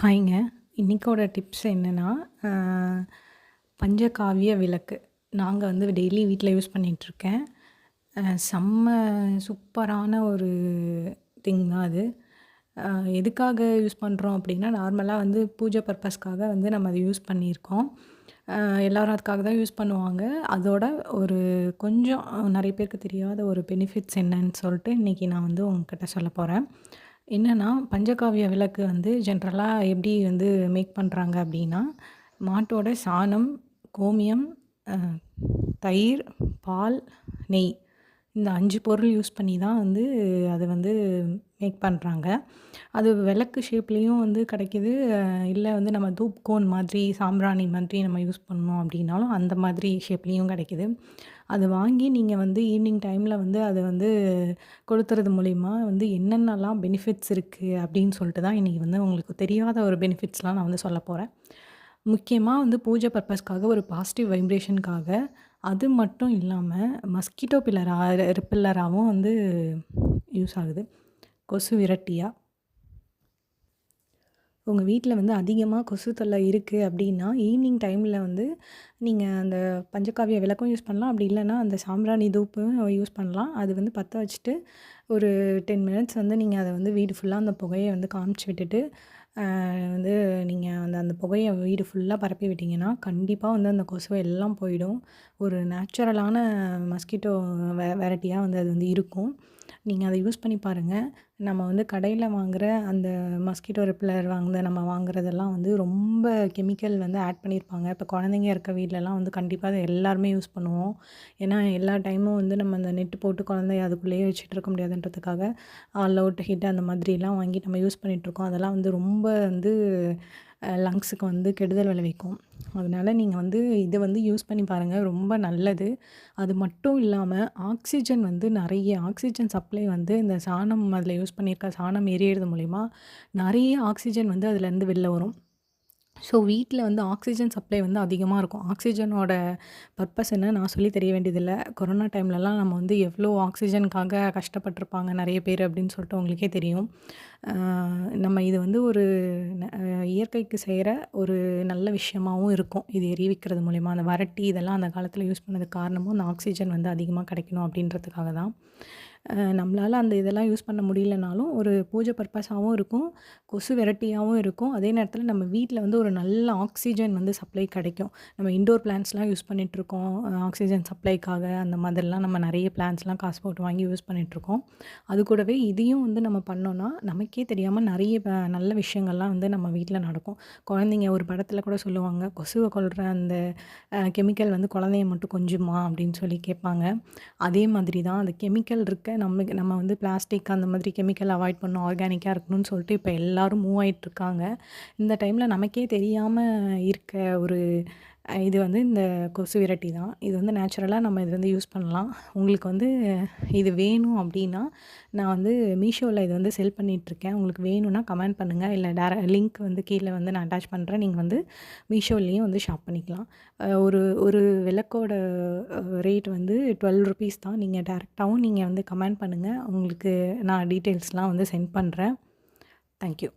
ஹாய்ங்க. இன்னைக்கோட tips என்னென்னா பஞ்சகாவிய விளக்கு. நாங்கள் வந்து டெய்லி வீட்டில் யூஸ் பண்ணிகிட்ருக்கேன் செம்ம சூப்பரான ஒரு திங் தான் அது. எதுக்காக யூஸ் பண்ணுறோம் அப்படின்னா நார்மலாக வந்து பூஜை பர்பஸ்க்காக வந்து நம்ம அதை யூஸ் பண்ணியிருக்கோம். எல்லோரும் அதுக்காக தான் யூஸ் பண்ணுவாங்க. அதோட ஒரு கொஞ்சம் நிறைய பேருக்கு தெரியாத ஒரு பெனிஃபிட்ஸ் என்னன்னு சொல்லிட்டு இன்னைக்கு நான் வந்து உங்ககிட்ட சொல்ல போகிறேன் என்னன்னா, பஞ்சகாவிய விளக்கு வந்து ஜென்ரலா எப்படி வந்து மேக் பண்றாங்க அப்படின்னா மாட்டோட சாணம், கோமியம், அ தயிர், பால், நெய். இந்த 5 பொருள் யூஸ் பண்ணி தான் வந்து அது வந்து மேக் பண்ணுறாங்க அது விளக்கு ஷேப்லேயும் வந்து கிடைக்கிது. இல்லை வந்து நம்ம தூப் கோன் மாதிரி, சாம்பிராணி மாதிரி நம்ம யூஸ் பண்ணோம் அப்படின்னாலும் அந்த மாதிரி ஷேப்லேயும் கிடைக்கிது. அது வாங்கி நீங்கள் வந்து ஈவினிங் டைமில் வந்து அதை வந்து கொளுத்துறது மூலிமா வந்து என்னென்னலாம் பெனிஃபிட்ஸ் இருக்குது அப்படின்னு சொல்லிட்டு தான் இன்றைக்கி வந்து உங்களுக்கு தெரியாத ஒரு பெனிஃபிட்ஸ்லாம் நான் வந்து சொல்ல போகிறேன் முக்கியமாக வந்து பூஜை பர்பஸ்க்காக ஒரு பாசிட்டிவ் வைப்ரேஷன்க்காக, அது மட்டும் இல்லாமல் மஸ்கிட்டோ பில்லரா ரிப்பில்லராகவும் வந்து யூஸ் ஆகுது. கொசு விரட்டியா. உங்கள் வீட்டில் வந்து அதிகமாக கொசு தொல்லை இருக்குது அப்படின்னா ஈவினிங் டைமில் வந்து நீங்கள் அந்த பஞ்சகாவிய விளக்கும் யூஸ் பண்ணலாம். அப்படி இல்லைன்னா அந்த சாம்பிராணி தூப்பும் யூஸ் பண்ணலாம். அது வந்து பற்ற வச்சுட்டு, ஒரு 10 மினிட்ஸ் வந்து நீங்கள் அதை வந்து வீடு ஃபுல்லாக அந்த புகையை வந்து காமிச்சு விட்டுட்டு, வந்து நீங்கள் அந்த அந்த புகையை வீடு ஃபுல்லாக பரப்பி விட்டிங்கன்னா கண்டிப்பாக வந்து அந்த கொசு எல்லாம் போயிடும். ஒரு நேச்சுரலான மஸ்கிட்டோ வெ வெரைட்டியாக வந்து அது வந்து இருக்கும். நீங்கள் அதை யூஸ் பண்ணி பாருங்க. நம்ம வந்து கடையில் வாங்குகிற அந்த மஸ்கிட்டோ ரிப்பெல்லர் வாங்குன நம்ம வாங்குறதெல்லாம் வந்து ரொம்ப கெமிக்கல் வந்து ஆட் பண்ணியிருப்பாங்க. இப்போ குழந்தைங்க இருக்க வீட்லலாம் வந்து கண்டிப்பாக அதை எல்லாருமே யூஸ் பண்ணுவோம். ஏன்னா, எல்லா டைமும் வந்து நம்ம அந்த நெட்டு போட்டு குழந்தைய அதுக்குள்ளேயே வச்சுட்டு இருக்க முடியாதுன்றதுக்காக, ஆல் அவுட் ஹிட் அந்த மாதிரிலாம் வாங்கி நம்ம யூஸ் பண்ணிட்டுருக்கோம். அதெல்லாம் வந்து ரொம்ப வந்து லங்ஸுக்கு வந்து கெடுதல் விளைவிக்கும். அதனால் நீங்கள் வந்து இதை வந்து யூஸ் பண்ணி பாருங்க. ரொம்ப நல்லது. அது மட்டும் இல்லாமல் ஆக்சிஜன் வந்து நிறைய ஆக்சிஜன் சப்ளை வந்து இந்த சாணம் அதில் யூஸ் பண்ணியிருக்க சாணம் எரியறது மூலிமா நிறைய ஆக்சிஜன் வந்து அதுலேருந்து வெளில வரும். ஸோ, வீட்டில் வந்து ஆக்சிஜன் சப்ளை வந்து அதிகமாக இருக்கும். ஆக்சிஜனோட பர்பஸ் என்ன நான் சொல்லி தெரிய வேண்டியதில்லை கொரோனா டைம்லலாம் நம்ம வந்து எவ்வளோ ஆக்சிஜனுக்காக கஷ்டப்பட்டிருப்பாங்க நிறைய பேர் அப்படின்னு சொல்லிட்டு உங்களுக்கே தெரியும். நம்ம இது வந்து ஒரு ந இயற்கைக்கு செய்கிற ஒரு நல்ல விஷயமாகவும் இருக்கும். இது எரிவிக்கிறது மூலிமா அந்த வரட்டி இதெல்லாம் அந்த காலத்தில் யூஸ் பண்ணதுக்கு காரணமும் அந்த ஆக்சிஜன் வந்து அதிகமாக கிடைக்கணும் அப்படின்றதுக்காக தான். நம்மளால் அந்த இதெல்லாம் யூஸ் பண்ண முடியலனாலும், ஒரு பூஜை பர்பஸாகவும் இருக்கும். கொசு வெரைட்டியாகவும் இருக்கும். அதே நேரத்தில் நம்ம வீட்டில் வந்து ஒரு நல்ல ஆக்சிஜன் வந்து சப்ளை கிடைக்கும் நம்ம இண்டோர் பிளான்ஸ்லாம் யூஸ் பண்ணிகிட்ருக்கோம் ஆக்சிஜன் சப்ளைக்காக அந்த மாதிரிலாம் நம்ம நிறைய பிளான்ஸ்லாம் காசு போட்டு வாங்கி யூஸ் பண்ணிகிட்ருக்கோம் அது கூடவே இதையும் வந்து நம்ம பண்ணோன்னா நமக்கே தெரியாமல் நிறைய நல்ல விஷயங்கள்லாம் வந்து நம்ம வீட்டில் நடக்கும். குழந்தைங்க ஒரு படத்தில் கூட சொல்லுவாங்க, கொசுவை கொள்கிற அந்த கெமிக்கல் வந்து குழந்தைய மட்டும் கொஞ்சமா அப்படின்னு சொல்லி கேட்பாங்க. அதே மாதிரி தான் அந்த கெமிக்கல் இருக்க நம்மளுக்கு நம்ம வந்து பிளாஸ்டிக் அந்த மாதிரி கெமிக்கல் அவாய்ட் பண்ணணும். ஆர்கானிக்காக இருக்கணும்னு சொல்லிட்டு இப்போ எல்லாரும் மூவ் ஆயிட்டுருக்காங்க. இந்த டைமில் நமக்கே தெரியாமல் இருக்க ஒரு இது வந்து இந்த கொசு விரட்டி தான். இது வந்து நேச்சுரலாக நம்ம இது வந்து யூஸ் பண்ணலாம். உங்களுக்கு வந்து இது வேணும் அப்படின்னா நான் வந்து மீஷோவில் இது வந்து செல் பண்ணிகிட்ருக்கேன் உங்களுக்கு வேணும்னா கமெண்ட் பண்ணுங்கள் இல்லை டேர லிங்க் வந்து கீழே வந்து நான் அட்டாச் பண்ணுறேன் நீங்கள் வந்து மீஷோலேயும் வந்து ஷாப் பண்ணிக்கலாம். ஒரு ஒரு விளக்கோட ரேட் வந்து ₹12 தான். நீங்கள் டேரெக்டாகவும் நீங்கள் வந்து கமெண்ட் பண்ணுங்கள் உங்களுக்கு நான் டீட்டெயில்ஸ்லாம் வந்து சென்ட் பண்ணுறேன் தேங்க் யூ.